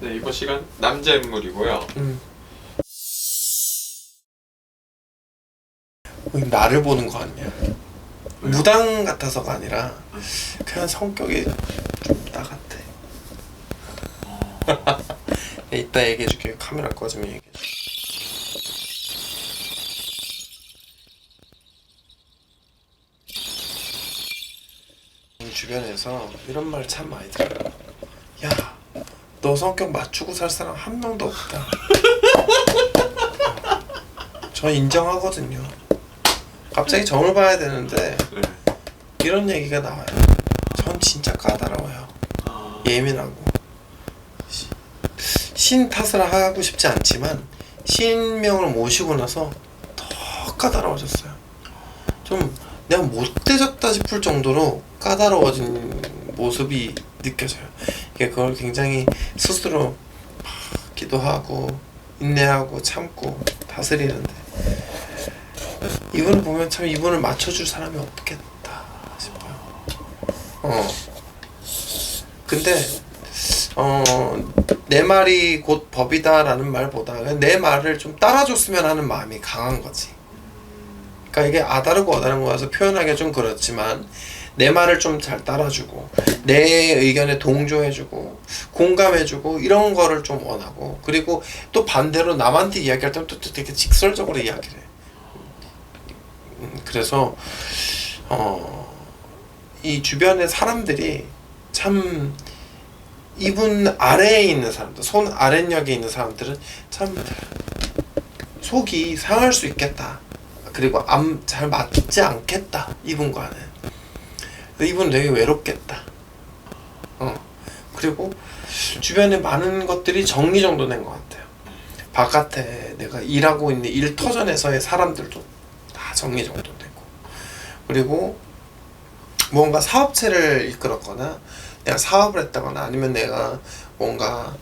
네 이번 시간 남자 인물이고요. 음. 왜 나를 보는 거 같냐? 무당 같아서가 아니라 그냥 성격이 좀 나 같아. 이따 얘기해줄게. 카메라 꺼지면 얘기해줄게. 우리 주변에서 이런 말 참 많이 들어요. 야, 너 성격 맞추고 살 사람 한 명도 없다. 저 인정하거든요. 갑자기 점을 봐야 되는데 네. 이런 얘기가 나와요. 전 진짜 까다로워요. 아, 예민하고 시- 신 탓을 하고 싶지 않지만 신명을 모시고 나서 더 까다로워졌어요. 좀 내가 못되졌다 싶을 정도로 까다로워진 모습이 느껴져요. 그걸 굉장히 스스로 막 기도하고 인내하고 참고 다스리는데 이분을 보면 참 이분을 맞춰줄 사람이 없겠다 싶어요. 어. 근데 어, 내 말이 곧 법이다라는 말보다 내 말을 좀 따라줬으면 하는 마음이 강한 거지. 그러니까 이게 아다르고 어다른 거라서 표현하기가 좀 그렇지만 내 말을 좀 잘 따라주고 내 의견에 동조해주고 공감해주고 이런 거를 좀 원하고 그리고 또 반대로 남한테 이야기할 때는 또, 또 되게 직설적으로 이야기를 해. 음, 그래서 어, 이 주변의 사람들이 참 이분 아래에 있는 사람들, 손 아랫역에 있는 사람들은 참 속이 상할 수 있겠다. 그리고 암잘 맞지 않겠다. 이분과는. 이분 되게 외롭겠다. 어. 그리고 주변에 많은 것들이 정리정돈된 것 같아요. 바깥에 내가 일하고 있는 일터전에서의 사람들도 다 정리정돈되고 그리고 뭔가 사업체를 이끌었거나 내가 사업을 했다거나 아니면 내가 뭔가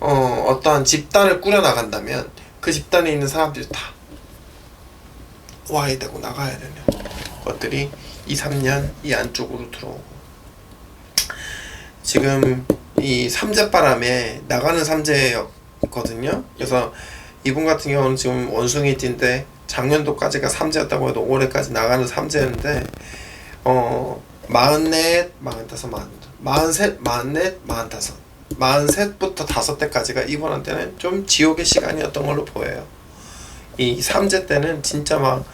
어, 어떠한 집단을 꾸려 나간다면 그 집단에 있는 사람들이 다 와야 되고 나가야 되는 것들이 2, 3년 이 안쪽으로 들어오고 지금 이 삼재바람에 나가는 삼재였거든요. 그래서 이분 같은 경우는 지금 원숭이 띠인데 작년도까지가 삼재였다고 해도 올해까지 나가는 삼재였는데 어 마흔넷, 마흔다섯, 마흔 마흔셋, 마흔넷, 마흔다섯 마흔셋부터 다섯 때까지가 이분한테는 좀 지옥의 시간이었던 걸로 보여요. 이 삼재 때는 진짜 막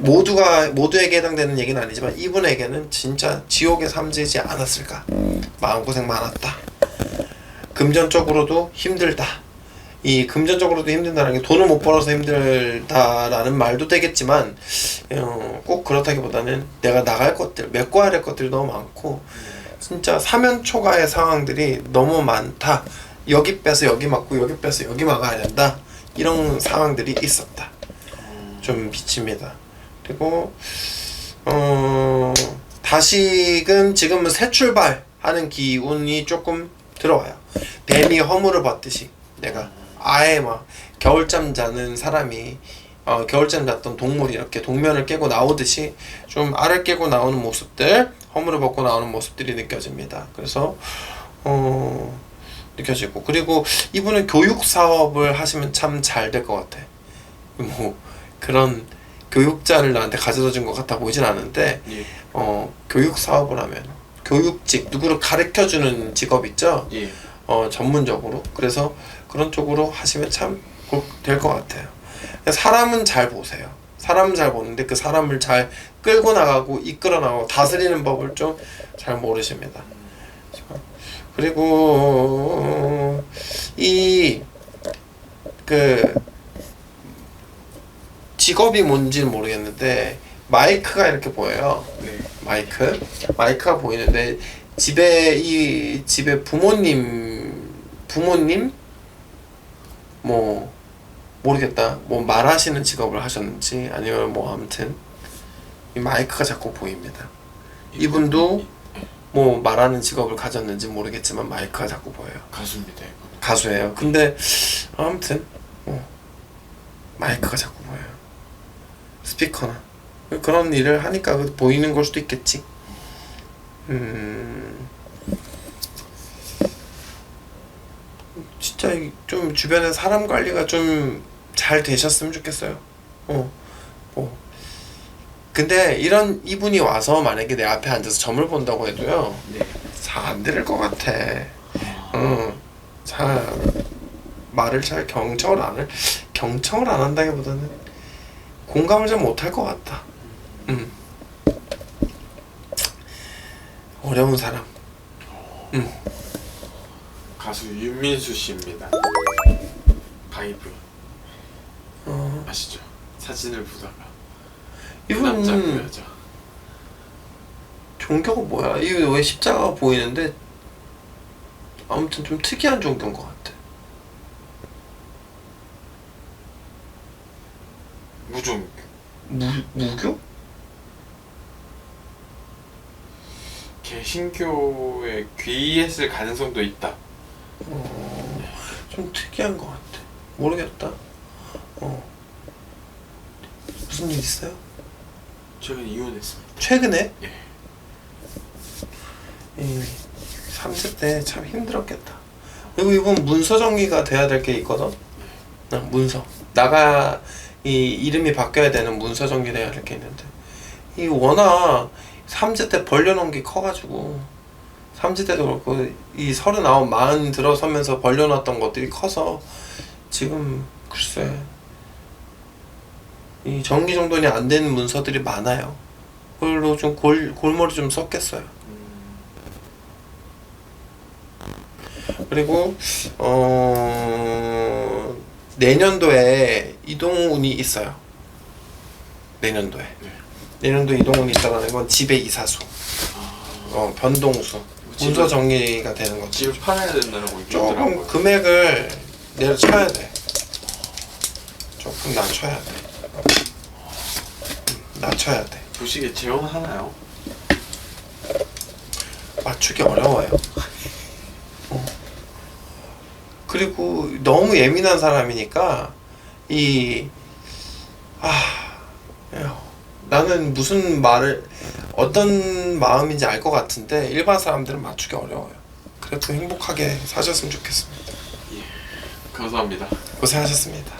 모두가 모두에게 해당되는 얘기는 아니지만 이분에게는 진짜 지옥의 삼재지 않았을까. 마음고생 많았다. 금전적으로도 힘들다. 이 금전적으로도 힘든다는 게 돈을 못 벌어서 힘들다라는 말도 되겠지만 어, 꼭 그렇다기보다는 내가 나갈 것들 메꿔야 될 것들이 너무 많고 진짜 사면초가의 상황들이 너무 많다. 여기 빼서 여기 막고 여기 빼서 여기 막아야 된다. 이런 상황들이 있었다. 좀 비칩니다. 그리고 어 다시금 지금은 새 출발 하는 기운이 조금 들어와요. 뱀이 허물을 벗듯이 내가 아예 막 겨울잠 자는 사람이 어, 겨울잠 잤던 동물이 이렇게 동면을 깨고 나오듯이 좀 알을 깨고 나오는 모습들 허물을 벗고 나오는 모습들이 느껴집니다. 그래서 어 느껴지고 그리고 이분은 교육 사업을 하시면 참 잘 될 것 같아. 뭐 그런 교육자를 나한테 가져다 준 것 같아 보이진 않은데 예, 어 교육 사업을 하면 교육직 누구를 가르쳐 주는 직업 있죠? 예. 어 전문적으로. 그래서 그런 쪽으로 하시면 참 될 것 같아요. 사람은 잘 보세요. 사람은 잘 보는데 그 사람을 잘 끌고 나가고 이끌어 나가고 다스리는 법을 좀 잘 모르십니다. 그리고 이 그 직업이 뭔지는 모르겠는데 마이크가 이렇게 보여요. 네. 마이크 마이크가 보이는데 집에 이 집에 부모님 부모님 뭐 모르겠다 뭐 말하시는 직업을 하셨는지 아니면 뭐 아무튼 이 마이크가 자꾸 보입니다. 이분도 뭐 말하는 직업을 가졌는지 모르겠지만 마이크가 자꾸 보여요. 가수입니다. 이분. 가수예요. 근데 아무튼 뭐 마이크가 자꾸. 스피커나 그런 일을 하니까 그 보이는 걸 수도 있겠지. 음 진짜 이- 좀 주변에 사람 관리가 좀 잘 되셨으면 좋겠어요. 어, 뭐. 근데 이런 이분이 와서 만약에 내 앞에 앉아서 점을 본다고 해도요, 네. 잘안 들을 것 같아. 응, 잘 말을 잘 경청을 안 할, 경청을 안 한다기보다는 공감을 잘 못할 것 같다. 음. 어려운 사람. 가수 윤민수 씨입니다. 바이브 어, 아시죠? 사진을 보다가 그 이분 남자 그 여자. 종교가 뭐야? 이거 왜 십자가가 보이는데 아무튼 좀 특이한 종교인 것 같아. 무종 무 무교? 개신교에 귀했을 가능성도 있다. 어, 좀 특이한 것 같아. 모르겠다. 어. 무슨 일 있어요? 최근 이혼했습니다. 최근에? 예. 이 3세 때 참 힘들었겠다. 그리고 이분 문서 정리가 돼야 될 게 있거든. 어, 문서. 나가 이 이름이 바뀌어야 되는 문서 정리돼야 될게 있는데 이 워낙 3세 때 벌려놓은 게 커가지고 3세 때도 그렇고 이 서른아홉 마흔 들어서면서 벌려놨던 것들이 커서 지금 글쎄 이 정리 정돈이 안 되는 문서들이 많아요. 그걸로 좀 골, 골머리 좀 썼겠어요. 음, 그리고 어 내년도에 이동운이 있어요. 내년도에 네. 내년도에 이동운이 있다는 건 집의 이사수, 아, 어 변동수, 문서 정리가 되는 거죠. 집을 팔아야 된다고 조금 얘기하더라고요. 금액을 내려쳐야 돼. 조금 낮춰야 돼. 음, 낮춰야 돼. 도시에 재혼하나요? 맞추기 어려워요. 어. 그리고 너무 예민한 사람이니까 이 아, 나는 무슨 말을 어떤 마음인지 알 것 같은데 일반 사람들은 맞추기 어려워요. 그래도 행복하게 사셨으면 좋겠습니다. 감사합니다. 고생하셨습니다.